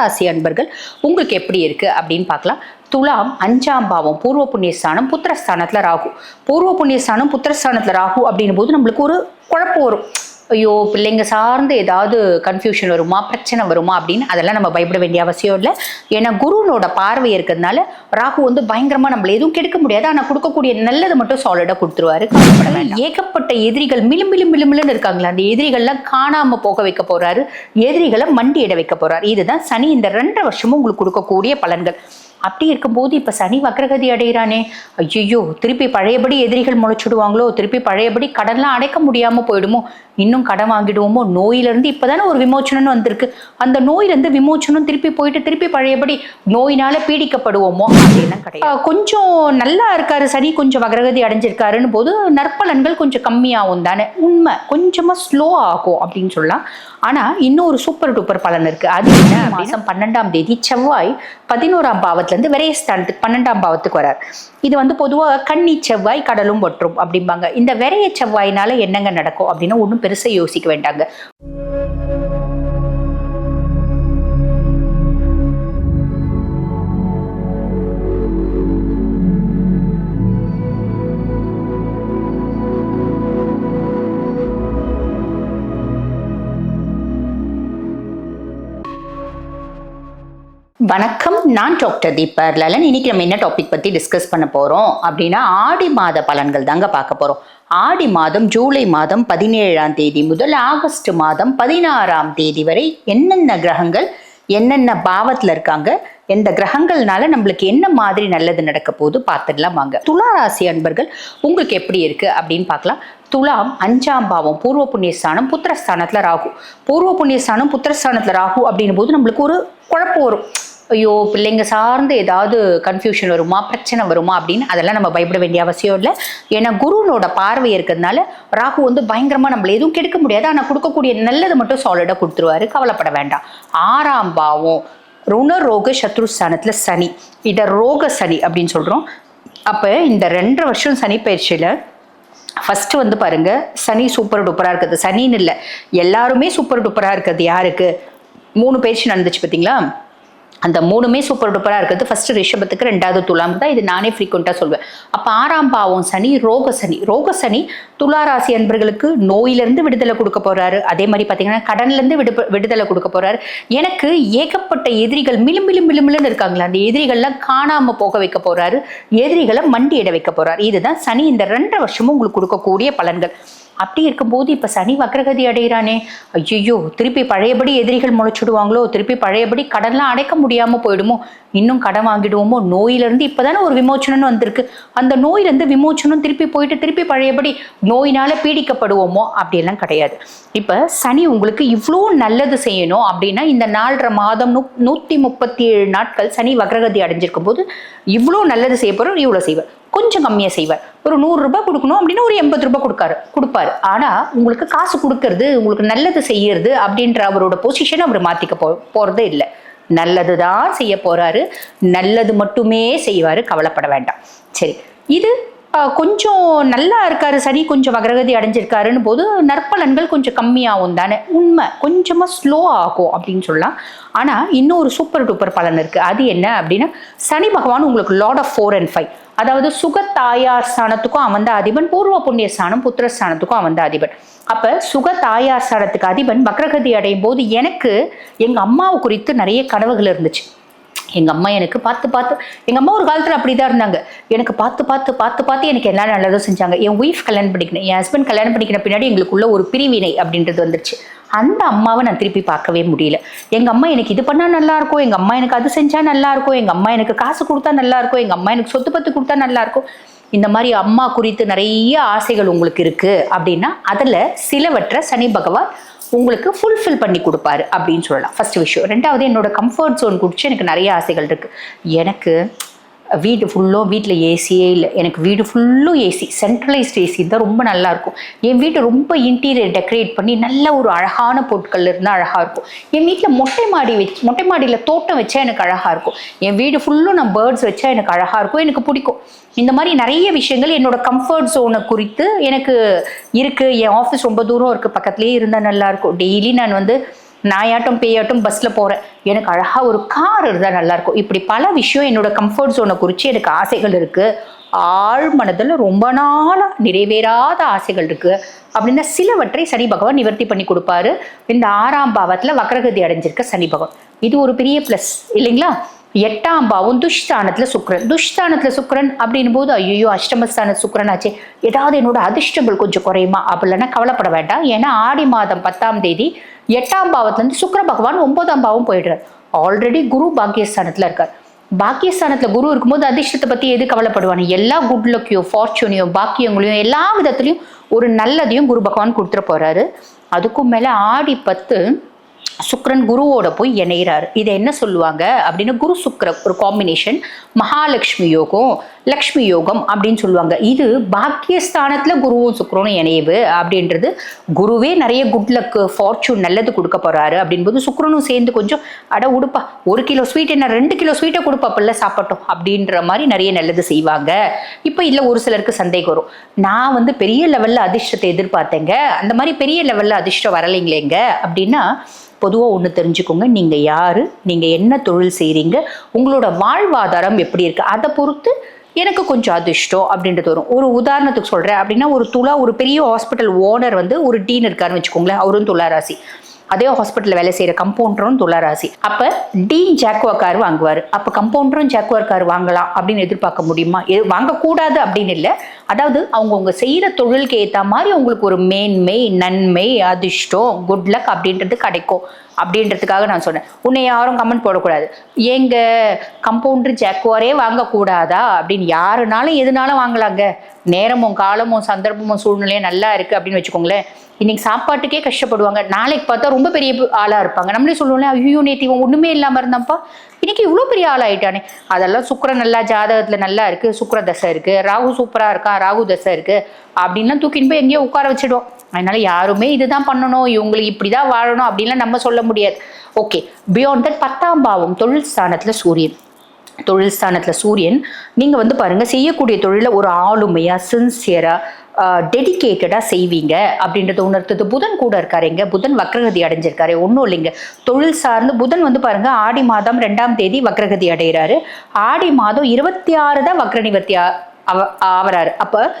ராசி அன்பர்கள் உங்களுக்கு எப்படி இருக்கு அப்படின்னு பார்க்கலாம். துலாம் அஞ்சாம் பாவம் பூர்வ புண்ணியஸ்தானம் புத்திரஸ்தானத்தில் ராகு. பூர்வ புண்ணியஸ்தானம் புத்திரஸ்தானத்தில் ராகு அப்படின்னும் போது நம்மளுக்கு ஒரு குழப்பம் வரும். ஐயோ பிள்ளைங்க சார்ந்து ஏதாவது கன்ஃபியூஷன் வருமா பிரச்சனை வருமா அப்படின்னு அதெல்லாம் நம்ம பயப்பட வேண்டிய அவசியம் இல்லை. ஏன்னா குருனோட பார்வை இருக்கிறதுனால ராகு வந்து பயங்கரமா நம்மள எதுவும் கெடுக்க முடியாது. ஆனா கொடுக்கக்கூடிய நல்லது மட்டும் சாலிடா கொடுத்துருவாரு. ஏகப்பட்ட எதிரிகள் மிளுமிளு மிளுமிளுன்னு இருக்காங்களா அந்த எதிரிகள்லாம் காணாம போக வைக்க போறாரு. எதிரிகளை மண்டியிட வைக்க போறாரு. இதுதான் சனி இந்த ரெண்டரை வருஷமும் உங்களுக்கு கொடுக்கக்கூடிய பலன்கள். அப்படி இருக்கும்போது இப்ப சனி வக்ரகதி அடைகிறானே ஐயோ திருப்பி பழையபடி எதிரிகள் முளைச்சிடுவாங்களோ திருப்பி பழையபடி கடன்லாம் அடைக்க முடியாம போயிடுமோ இன்னும் கடன் வாங்கிடுவோமோ நோயிலிருந்து இப்பதானே ஒரு விமோச்சனம்னு வந்திருக்கு. அந்த நோயிலிருந்து விமோச்சனம் திருப்பி போயிட்டு திருப்பி பழையபடி நோயினால பீடிக்கப்படுவோமோ அப்படின்லாம் கிடையாது. கொஞ்சம் நல்லா இருக்காரு சனி கொஞ்சம் வக்ரகதி அடைஞ்சிருக்காருன்னு போது நற்பலன்கள் கொஞ்சம் கம்மியாகும் தானே. உண்மை கொஞ்சமா ஸ்லோ ஆகும் அப்படின்னு சொல்லலாம். ஆனா இன்னொரு சூப்பர் டூப்பர் பலன் இருக்கு. அது என்ன? மாசம் பன்னெண்டாம் தேதி செவ்வாய் பதினோராம் பாவத்திலேருந்து இருந்து விரையஸ்தானத்துக்கு பன்னெண்டாம் பாவத்துக்கு வரார். இது வந்து பொதுவாக கன்னி செவ்வாய் கடலும் ஒற்றும் அப்படிம்பாங்க. இந்த விரைய செவ்வாயினால என்னங்க நடக்கும் அப்படின்னா ஒன்றும் பெருசாக யோசிக்க வேண்டாங்க. வணக்கம். நான் டாக்டர் தீபர் லலன். இன்னைக்கு நம்ம என்ன டாபிக் பத்தி டிஸ்கஸ் பண்ண போறோம் அப்படின்னா ஆடி மாத பலன்கள் தாங்க பார்க்க போறோம். ஆடி மாதம் ஜூலை மாதம் பதினேழாம் தேதி முதல் ஆகஸ்ட் மாதம் பதினாறாம் தேதி வரை என்னென்ன கிரகங்கள் என்னென்ன பாவத்துல இருக்காங்க எந்த கிரகங்கள்னால நம்மளுக்கு என்ன மாதிரி நல்லது நடக்க போகுது பார்த்துடலாம் வாங்க. துலா ராசி அன்பர்கள் உங்களுக்கு எப்படி இருக்கு அப்படின்னு பார்க்கலாம். துலாம் அஞ்சாம் பாவம் பூர்வ புண்ணியஸ்தானம் புத்திரஸ்தானத்தில் ராகு. பூர்வ புண்ணியஸ்தானம் புத்திரஸ்தானத்தில் ராகு அப்படின்னும் போது நம்மளுக்கு ஒரு குழப்பம் வரும். ஐயோ பிள்ளைங்க சார்ந்து ஏதாவது கன்ஃபியூஷன் வருமா பிரச்சனை வருமா அப்படின்னு அதெல்லாம் நம்ம பயப்பட வேண்டிய அவசியம் இல்லை. ஏன்னா குருனோட பார்வை இருக்கிறதுனால ராகு வந்து பயங்கரமாக நம்மள எதுவும் கெடுக்க முடியாது. ஆனால் கொடுக்கக்கூடிய நல்லது மட்டும் சாலிடாக கொடுத்துருவாரு. கவலைப்பட வேண்டாம். ஆறாம் பாவம் ருண ரோக சத்ருஸ்தானத்துல சனி. இதை ரோக சனி அப்படின்னு சொல்கிறோம் அப்போ இந்த ரெண்டரை வருஷம் சனி பயிற்சியில் ஃபஸ்ட்டு வந்து பாருங்கள் சனி சூப்பர் டூப்பராக இருக்குது. சனின்னு இல்லை. எல்லாருமே சூப்பர் டூப்பராக இருக்குது யாருக்கு? மூணு பயிற்சி நடந்துச்சு பார்த்தீங்களா? அந்த மூணுமே சூப்பர் டூப்பராக இருக்கிறது. ஃபர்ஸ்ட் ரிஷபத்துக்கு ரெண்டாவது துலாம். தான் இது நானே ஃப்ரீக்வெண்ட்டாக சொல்வேன். அப்போ ஆறாம் பாவம் சனி ரோக சனி. ரோக சனி துலா ராசி அன்பர்களுக்கு நோயிலிருந்து விடுதலை கொடுக்க போறாரு. அதே மாதிரி பார்த்தீங்கன்னா கடன்லேருந்து விடு விடுதலை கொடுக்க போறாரு. எனக்கு ஏகப்பட்ட எதிரிகள் மிளு மிளு மிளுமிளுன்னு இருக்காங்களா அந்த எதிரிகள்லாம் காணாமல் போக வைக்க போறாரு. எதிரிகளை மண்டியிட வைக்க போறாரு. இதுதான் சனி இந்த ரெண்டரை வருஷமும் உங்களுக்கு கொடுக்கக்கூடிய பலன்கள். அப்படி இருக்கும்போது இப்போ சனி வக்ரகதி அடைகிறானே. ஐயோ திருப்பி பழையபடி எதிரிகள் முளைச்சிடுவாங்களோ திருப்பி பழையபடி கடன்லாம் அடைக்க முடியாமல் போயிடுமோ இன்னும் கடன் வாங்கிடுவோமோ இப்போ தானே ஒரு விமோச்சனன்னு வந்திருக்கு. அந்த நோயிலேருந்து விமோச்சனம் திருப்பி போயிட்டு திருப்பி பழையபடி நோயினால் பீடிக்கப்படுவோமோ அப்படியெல்லாம் கிடையாது. இப்போ சனி உங்களுக்கு இவ்வளோ நல்லது செய்யணும் அப்படின்னா இந்த நாலரை மாதம் நூ நூற்றி முப்பத்தி ஏழு நாட்கள் சனி வக்ரகதி அடைஞ்சிருக்கும் போது இவ்வளோ நல்லது செய்ய போகிறோம் இவ்வளோ செய்வார் கொஞ்சம் கம்மியாக செய்வார். ஒரு நூறு ரூபாய் கொடுக்கணும் அப்படின்னா ஒரு எண்பது ரூபாய் கொடுக்காரு கொடுப்பாரு. ஆனா உங்களுக்கு காசு கொடுக்கறது உங்களுக்கு நல்லது செய்யறது அப்படின்ற அவரோட பொசிஷனை அவர் மாத்திக்க போ போறதே இல்லை. நல்லது தான் செய்ய போறாரு. நல்லது மட்டுமே செய்வாரு. கவலைப்பட வேண்டாம். சரி இது கொஞ்சம் நல்லா இருக்காரு சரி கொஞ்சம் வக்ரகதி அடைஞ்சிருக்காருன்னு போது நற்பலன்கள் கொஞ்சம் கம்மியாகும் தானே. உண்மை கொஞ்சமாக ஸ்லோ ஆகும் அப்படின்னு சொல்லலாம். ஆனால் இன்னொரு சூப்பர் டூப்பர் பலன் இருக்குது அது என்ன அப்படின்னா சனி பகவான் உங்களுக்கு lord of four and five அதாவது சுகத்தாயார் ஸ்தானத்துக்கும் அவன் தான் அதிபன் பூர்வ புண்ணிய ஸ்தானம் புத்திரஸ்தானத்துக்கும் அவன் தான் அதிபன். அப்போ சுகத்தாயார் ஸ்தானத்துக்கு அதிபன் வக்ரகதி அடையும் போது எனக்கு எங்கள் அம்மாவை குறித்து நிறைய கனவுகள் இருந்துச்சு. எங்கள் அம்மா எனக்கு பார்த்து பார்த்து எங்கள் அம்மா ஒரு காலத்தில் அப்படி தான் இருந்தாங்க. எனக்கு பார்த்து பார்த்து பார்த்து பார்த்து எனக்கு என்ன நல்லதும் செஞ்சாங்க. என் ஒய்ஃப் கல்யாணம் பண்ணிக்கணும் என் ஹஸ்பண்ட் கல்யாணம் பண்ணிக்கிற பின்னாடி எங்களுக்குள்ள ஒரு பிரிவினை அப்படின்றது வந்துருச்சு. அந்த அம்மாவை நான் திருப்பி பார்க்கவே முடியல. எங்கள் அம்மா எனக்கு இது பண்ணால் நல்லாயிருக்கும் எங்கள் அம்மா எனக்கு அது செஞ்சால் நல்லாயிருக்கும் எங்கள் அம்மா எனக்கு காசு கொடுத்தா நல்லாயிருக்கும் எங்கள் அம்மா எனக்கு சொத்து பத்து கொடுத்தா நல்லாயிருக்கும் இந்த மாதிரி அம்மா குறித்து நிறைய ஆசைகள் உங்களுக்கு இருக்குது அப்படின்னா அதில் சிலவற்றை சனி பகவான் உங்களுக்கு ஃபுல்ஃபில் பண்ணி கொடுப்பாரு அப்படின்னு சொல்லலாம். ஃபர்ஸ்ட் விஷயம். ரெண்டாவது என்னோட கம்ஃபர்ட் ஜோன் குடிச்சு எனக்கு நிறைய ஆசைகள் இருக்கு. எனக்கு வீடு ஃபுல்லும் வீட்டில் ஏசியே இல்லை. எனக்கு வீடு ஃபுல்லும் ஏசி சென்ட்ரலைஸ்ட் ஏசி தான் ரொம்ப நல்லா இருக்கும் என் வீட்டை ரொம்ப இன்டீரியர் டெக்கரேட் பண்ணி நல்ல ஒரு அழகான பொருட்கள் இருந்தால் அழகாக இருக்கும். என் வீட்டில் மொட்டை மாடி வச்சு மொட்டை மாடியில் தோட்டம் வச்சா எனக்கு அழகாக இருக்கும். என் வீடு ஃபுல்லும் நான் பேர்ட்ஸ் வச்சா எனக்கு அழகாக இருக்கும். எனக்கு பிடிக்கும். இந்த மாதிரி நிறைய விஷயங்கள் என்னோட கம்ஃபர்ட் ஜோனை குறித்து எனக்கு இருக்குது என் ஆஃபீஸ் ரொம்ப தூரம் இருக்குது பக்கத்துலேயே இருந்தால் நல்லாயிருக்கும் டெய்லி நான் வந்து நாயாட்டும் பேயாட்டும் பஸ்ஸில் போகிறேன் எனக்கு அழகாக ஒரு கார் இருந்தால் நல்லாயிருக்கும் இப்படி பல விஷயம் என்னோட கம்ஃபர்ட் ஜோனை குறித்து எனக்கு ஆசைகள் இருக்குது ஆழ் மனதில் ரொம்ப நாளாக நிறைவேறாத ஆசைகள் இருக்குது அப்படின்னா சிலவற்றை சனி பகவான் நிவர்த்தி பண்ணி கொடுப்பாரு. இந்த ஆறாம் பாவத்தில் வக்ரகதி அடைஞ்சிருக்க சனி பகவான். இது ஒரு பெரிய ப்ளஸ் இல்லைங்களா? எட்டாம் பாவம் துஷ்தானத்துல சுக்ரன் துஷ்தானத்துல சுக்ரன் அப்படின்னும் போது ஐயோ அஷ்டமஸ்தான சுக்ரன் ஆச்சு ஏதாவது என்னோட அதிர்ஷ்டங்கள் கொஞ்சம் குறையுமா? அப்படின்னா கவலைப்பட வேண்டாம். ஏன்னா ஆடி மாதம் பத்தாம் தேதி எட்டாம் பாவத்துலேருந்து பகவான் ஒன்பதாம் பாவம் போயிடுறார். ஆல்ரெடி குரு பாக்கியஸ்தானத்துல இருக்கார். பாக்கியஸ்தானத்துல குரு இருக்கும்போது அதிர்ஷ்டத்தை பத்தி எது கவலைப்படுவானு? எல்லா குட் லக்கையும் ஃபார்ச்சூனையும் பாக்கியங்களையும் எல்லா விதத்துலையும் ஒரு நல்லதையும் குரு பகவான் கொடுத்துட போறாரு. அதுக்கும் மேல ஆடி பத்து சுக்ரன் குருவோட போய் இணைகிறாரு இதை என்ன சொல்லுவாங்க? அப்படின்னு குரு சுக்ர ஒரு காம்பினேஷன் மகாலட்சுமி யோகம் லக்ஷ்மி யோகம் அப்படின்னு சொல்லுவாங்க. இது பாக்கியஸ்தானத்தில் குருவும் சுக்ரனும் இணைவு அப்படின்றது குருவே நிறைய குட் லக் ஃபார்ச்சூன் நல்லது கொடுக்க போறாரு அப்படின்போது சுக்ரனும் சேர்ந்து கொஞ்சம் அட உடுப்பா ஒரு கிலோ ஸ்வீட் என்ன ரெண்டு கிலோ ஸ்வீட்டை கொடுப்பா பிள்ளை சாப்பிட்டோம் அப்படின்ற மாதிரி நிறைய நல்லது செய்வாங்க. இப்போ இல்லை ஒரு சிலருக்கு சந்தேகம் வரும். நான் வந்து பெரிய லெவலில் அதிர்ஷ்டத்தை எதிர்பார்த்தேங்க. அந்த மாதிரி பெரிய லெவலில் அதிர்ஷ்டம் வரலைங்களேங்க அப்படின்னா பொதுவாக ஒன்று தெரிஞ்சுக்கோங்க. நீங்கள் யார்? நீங்கள் என்ன தொழில் செய்கிறீங்க உங்களோட வாழ்வாதாரம் எப்படி இருக்குது அதை பொறுத்து எனக்கு கொஞ்சம் அதிர்ஷ்டம் அப்படின்றது வரும். ஒரு உதாரணத்துக்கு சொல்கிறேன் அப்படின்னா ஒரு துளா ஒரு பெரிய ஹாஸ்பிட்டல் ஓனர் வந்து ஒரு டீன் இருக்காருன்னு வச்சுக்கோங்களேன். அவரும் துலா ராசி அதே ஹாஸ்பிட்டலில் வேலை செய்கிற கம்பவுண்டரும் துளாராசி. அப்போ டீன் ஜாக்குவா கார் வாங்குவார். அப்போ கம்பவுண்டரும் ஜாக்குவார் கார் வாங்கலாம் அப்படின்னு எதிர்பார்க்க முடியுமா? எது வாங்கக்கூடாது அப்படின்னு இல்லை. அதாவது அவங்கவுங்க செய்கிற தொழிலுக்கு ஏற்ற மாதிரி உங்களுக்கு ஒரு மேன்மை நன்மை அதிர்ஷ்டம் குட் லக் அப்படின்றது கிடைக்கும். அப்படின்றதுக்காக நான் சொன்னேன். உன்னை யாரும் கமெண்ட் போடக்கூடாது. ஏங்க கம்பவுண்டர் ஜாக்குவாரே வாங்கக்கூடாதா? அப்படின்னு யாருனாலும் எதுனாலும் வாங்கலாங்க. நேரமும் காலமும் சந்தர்ப்பமும் சூழ்நிலையும் நல்லா இருக்குது அப்படின்னு வச்சுக்கோங்களேன். இன்னைக்கு சாப்பாட்டுக்கே கஷ்டப்படுவாங்க. நாளைக்கு பார்த்தா ரொம்ப பெரிய ஆளாக இருப்பாங்க. நம்மளே சொல்லுவோம்ல ஐயோ நேத்தி ஒன்றுமே இல்லாமல் இருந்தாப்பா இன்னைக்கு இவ்வளோ பெரிய ஆளாயிட்டானே. அதெல்லாம் சுக்கரன் நல்லா ஜாதகத்தில் நல்லா இருக்குது சுக்கர தசை இருக்குது ராகு சூப்பராக இருக்கா ராகு தசை இருக்குது அப்படின்லாம் தூக்கின்னு போய் எங்கேயோ உட்கார வச்சிடுவோம். அதனால யாருமே இதுதான் பண்ணணும் இவங்களுக்கு இப்படி தான் வாழணும் அப்படின்லாம் நம்ம சொல்ல முடியாது. ஓகே பியாண்ட் தட் பத்தாம் பாவம் தொழில் ஸ்தானத்தில் சூரியன். தொழில் ஸ்தானத்தில் சூரியன் நீங்கள் வந்து பாருங்கள் செய்யக்கூடிய தொழிலை ஒரு ஆளுமையாக சின்சியராக டெடிக்கேட்டடாக செய்வீங்க அப்படின்றத உணர்த்தது. புதன் கூட இருக்காருங்க புதன் வக்ரகதி அடைஞ்சிருக்காரு. ஒன்றும் இல்லைங்க. தொழில் சார்ந்து புதன் வந்து பாருங்க ஆடி மாதம் ரெண்டாம் தேதி வக்ரகதி அடைகிறாரு ஆடி மாதம் இருபத்தி ஆறு தான் வக்ர நிவர்த்தி ஆ- ஆவறாரு. அப்போ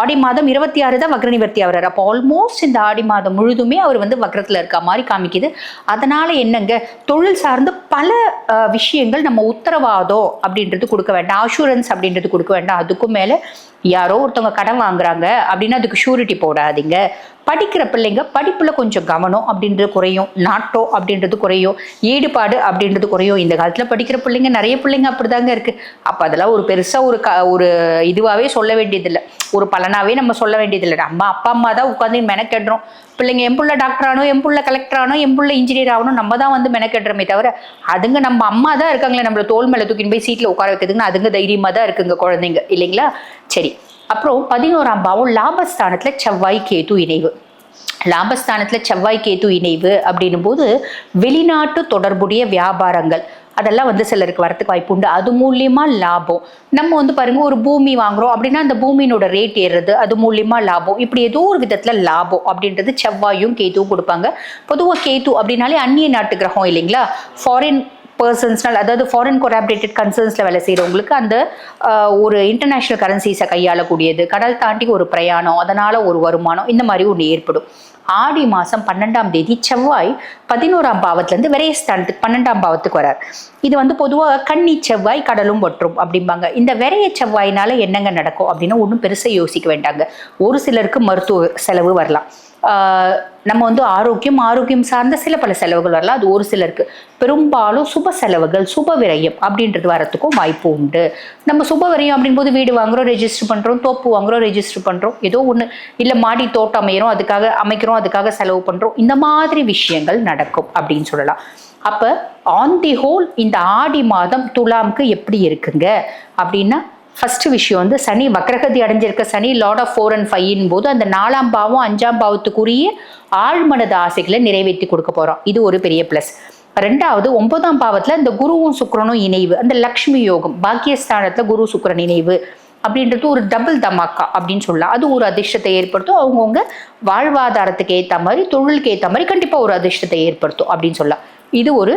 ஆடி மாதம் இருபத்தி ஆறு தான் வக்ர நிவர்த்தி ஆகிறார். அப்போ ஆல்மோஸ்ட் இந்த ஆடி மாதம் முழுதுமே அவர் வந்து வக்ரத்தில் இருக்க மாதிரி காமிக்குது. அதனால என்னங்க? தொழில் சார்ந்து பல விஷயங்கள் நம்ம உத்தரவாதம் அப்படின்றது கொடுக்க வேண்டாம். அஷூரன்ஸ் அப்படின்றது கொடுக்க வேண்டாம். அதுக்கும் மேலே யாரோ ஒருத்தவங்க கடன் வாங்குறாங்க அப்படின்னா அதுக்கு ஷூரிட்டி போடாதீங்க. படிக்கிற பிள்ளைங்க படிப்பில் கொஞ்சம் கவனம் அப்படின்றது குறையும். நாட்டோ அப்படின்றது குறையும். ஈடுபாடு அப்படின்றது குறையும். இந்த காலத்தில் படிக்கிற பிள்ளைங்க நிறைய பிள்ளைங்க அப்படிதாங்க இருக்குது அப்போ அதெல்லாம் ஒரு பெருசாக ஒரு க ஒரு இதுவாகவே சொல்ல வேண்டியதில்லை. ஒரு பலனாகவே நம்ம சொல்ல வேண்டியதில்லை. நம்ம அப்பா அம்மா தான் உட்காந்து மெனக்கெடுறோம். பிள்ளைங்க எம்புள்ள டாக்டர் ஆனோ எம்புள்ள கலெக்டர் ஆனோ எம்புள்ள இன்ஜினியர் ஆகணும். நம்ம தான் வந்து மெனக்கெடுறோமே தவிர அதுங்க நம்ம அம்மா தான் இருக்காங்களே நம்மள தோல் மேலே தூக்கின்னு போய் சீட்டில் உட்கார வைக்கிறதுக்குன்னு அதுங்க தைரியமாக தான் இருக்குங்க குழந்தைங்க. இல்லைங்களா? சரி அப்புறம் பதினோராம் பாவம் லாபஸ்தானத்துல செவ்வாய் கேது இணைவு. லாபஸ்தானத்துல செவ்வாய் கேது இணைவு அப்படின்னும் போது வெளிநாட்டு தொடர்புடைய வியாபாரங்கள் அதெல்லாம் வந்து சிலருக்கு வரத்துக்கு வாய்ப்பு உண்டு. அது மூலியமா லாபம். நம்ம வந்து பாருங்க ஒரு பூமி வாங்குறோம் அப்படின்னா அந்த பூமியினோட ரேட் ஏறுறது அது மூலியமா லாபம். இப்படி ஏதோ ஒரு விதத்துல லாபம் அப்படின்றது செவ்வாயும் கேதுவும் கொடுப்பாங்க. பொதுவாக கேது அப்படின்னாலே அந்நிய நாட்டு கிரகம் இல்லைங்களா? ஃபாரின் பர்சன்ஸ்னால் அதாவது ஃபாரின் கொராபரேட்டட் கன்சர்ன்ஸில் வேலை செய்கிறவங்களுக்கு அந்த ஒரு இன்டர்நேஷ்னல் கரன்சிஸை கையாளக்கூடியது கடல் தாண்டி ஒரு பிரயாணம் அதனால் ஒரு வருமானம் இந்த மாதிரி ஒன்று ஏற்படும். ஆடி மாதம் பன்னெண்டாம் தேதி செவ்வாய் பதினோராம் பாவத்துலேருந்து விரயஸ்தானத்துக்கு பன்னெண்டாம் பாவத்துக்கு வரார். இது வந்து பொதுவாக கண்ணி செவ்வாய் கடலும் ஒற்றும் அப்படிம்பாங்க. இந்த விரைய செவ்வாயினால என்னங்க நடக்கும் அப்படின்னா ஒன்றும் பெருசாக யோசிக்க வேண்டாங்க. ஒரு சிலருக்கு மருத்துவ செலவு வரலாம். நம்ம வந்து ஆரோக்கியம் ஆரோக்கியம் சார்ந்த சில பல செலவுகள் வரலாம். அது ஒரு சிலருக்கு. பெரும்பாலும் சுப செலவுகள் சுப விரயம் அப்படின்றது வரத்துக்கும் வாய்ப்பு உண்டு. நம்ம சுப விரயம் அப்படின்போது வீடு வாங்குறோம் ரெஜிஸ்டர் பண்ணுறோம் தோப்பு வாங்குறோம் ரெஜிஸ்டர் பண்ணுறோம் ஏதோ ஒன்று இல்லை மாடி தோட்டம் அமைகிறோம் அதுக்காக அமைக்கிறோம் அதுக்காக செலவு பண்ணுறோம் இந்த மாதிரி விஷயங்கள் நடக்கும் அப்படின்னு சொல்லலாம். அப்போ ஆன் தி ஹோல் இந்த ஆடி மாதம் துலாம்க்கு எப்படி இருக்குங்க? அப்படின்னா ஃபர்ஸ்ட் விஷயம் வந்து சனி வக்ரகதி அடைஞ்சிருக்க Shani lord of four and ஃபைவ்ன் போது அந்த நாலாம் பாவம் அஞ்சாம் பாவத்துக்குரிய ஆழ்மனது ஆசைகளை நிறைவேற்றி கொடுக்க போறோம். இது ஒரு பெரிய ப்ளஸ் ரெண்டாவது ஒன்பதாம் பாவத்துல இந்த குருவும் சுக்கரனும் இணைவு. அந்த லக்ஷ்மி யோகம் பாக்கியஸ்தானத்துல குரு சுக்கரன் இணைவு அப்படின்றது ஒரு டபுள் தமாக்கா அப்படின்னு சொல்லலாம். அது ஒரு அதிர்ஷ்டத்தை ஏற்படுத்தும். அவங்கவுங்க வாழ்வாதாரத்துக்கு ஏற்ற மாதிரி தொழிலுக்கு ஏற்ற மாதிரி கண்டிப்பாக ஒரு அதிர்ஷ்டத்தை ஏற்படுத்தும் அப்படின்னு சொல்லலாம். இது ஒரு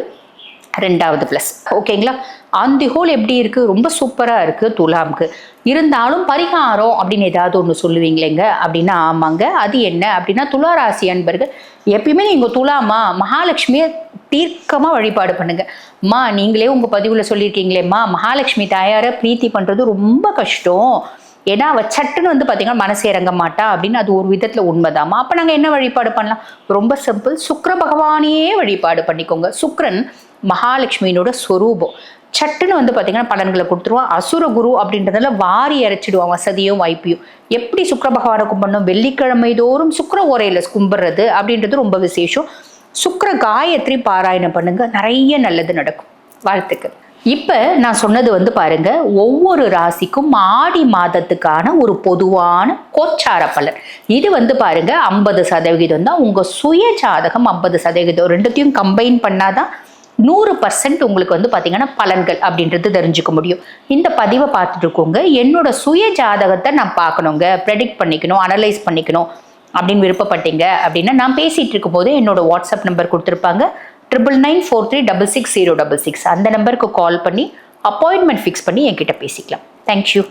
ரெண்டாவது ப்ளஸ் ஓகேங்களா ஆன் தி ஹோல் எப்படி இருக்குது ரொம்ப சூப்பராக இருக்குது துலாம்க்கு. இருந்தாலும் பரிகாரம் அப்படின்னு ஏதாவது ஒன்று சொல்லுவீங்களேங்க. அப்படின்னா ஆமாங்க. அது என்ன? அப்படின்னா துலா ராசி அன்பர்கள் எப்பயுமே நீங்கள் துலாமா மகாலட்சுமியை தீர்க்கமாக வழிபாடு பண்ணுங்க. மா நீங்களே உங்கள் பதிவில் சொல்லியிருக்கீங்களேம்மா மகாலட்சுமி தாயாரை பிரீத்தி பண்ணுறது ரொம்ப கஷ்டம். ஏன்னா அவ சட்டுன்னு வந்து பார்த்தீங்கன்னா மனசு இறங்க மாட்டா அப்படின்னு அது ஒரு விதத்தில் உண்மைதாம்மா. அப்போ நாங்கள் என்ன வழிபாடு பண்ணலாம்? ரொம்ப சிம்பிள் சுக்கர பகவானையே வழிபாடு பண்ணிக்கோங்க. சுக்ரன் மகாலட்சுமியினோட ஸ்வரூபம் சட்டுன்னு வந்து பார்த்தீங்கன்னா பலன்களை கொடுத்துருவான் அசுர குரு அப்படின்றதுல வாரி இறைச்சிடுவான் வசதியும் வாய்ப்பையும். எப்படி சுக்கர பகவானை கும்பிடணும் வெள்ளிக்கிழமை தோறும் சுக்கர ஓரையில் கும்பிட்றது அப்படின்றது ரொம்ப விசேஷம். சுக்கர காயத்ரி பாராயணம் பண்ணுங்க. நிறைய நல்லது நடக்கும். வாழ்த்துக்கு இப்போ நான் சொன்னது வந்து பாருங்க. ஒவ்வொரு ராசிக்கும் ஆடி மாதத்துக்கான ஒரு பொதுவான கோச்சார பலன். இது வந்து பாருங்க ஐம்பது சதவிகிதம் தான். உங்கள் சுய ஜாதகம் ஐம்பது சதவிகிதம். ரெண்டுத்தையும் கம்பைன் பண்ணாதான் நூறு பர்சன்ட் உங்களுக்கு வந்து பார்த்தீங்கன்னா பலன்கள் அப்படின்றது தெரிஞ்சுக்க முடியும். இந்த பதிவை பார்த்துட்டு இருக்கோங்க. என்னோட சுய ஜாதகத்தை நான் பார்க்கணுங்க. ப்ரெடிக்ட் பண்ணிக்கணும் அனலைஸ் பண்ணிக்கணும் அப்படின்னு விருப்பப்பட்டீங்க அப்படின்னா நான் பேசிகிட்டு இருக்கும் போது என்னோட வாட்ஸ்அப் நம்பர் கொடுத்துருப்பாங்க. Triple nine four three double six zero double six அந்த நம்பருக்கு கால் பண்ணி அப்பாயின்மெண்ட் ஃபிக்ஸ் பண்ணி என்கிட்ட பேசிக்கலாம். தேங்க்யூ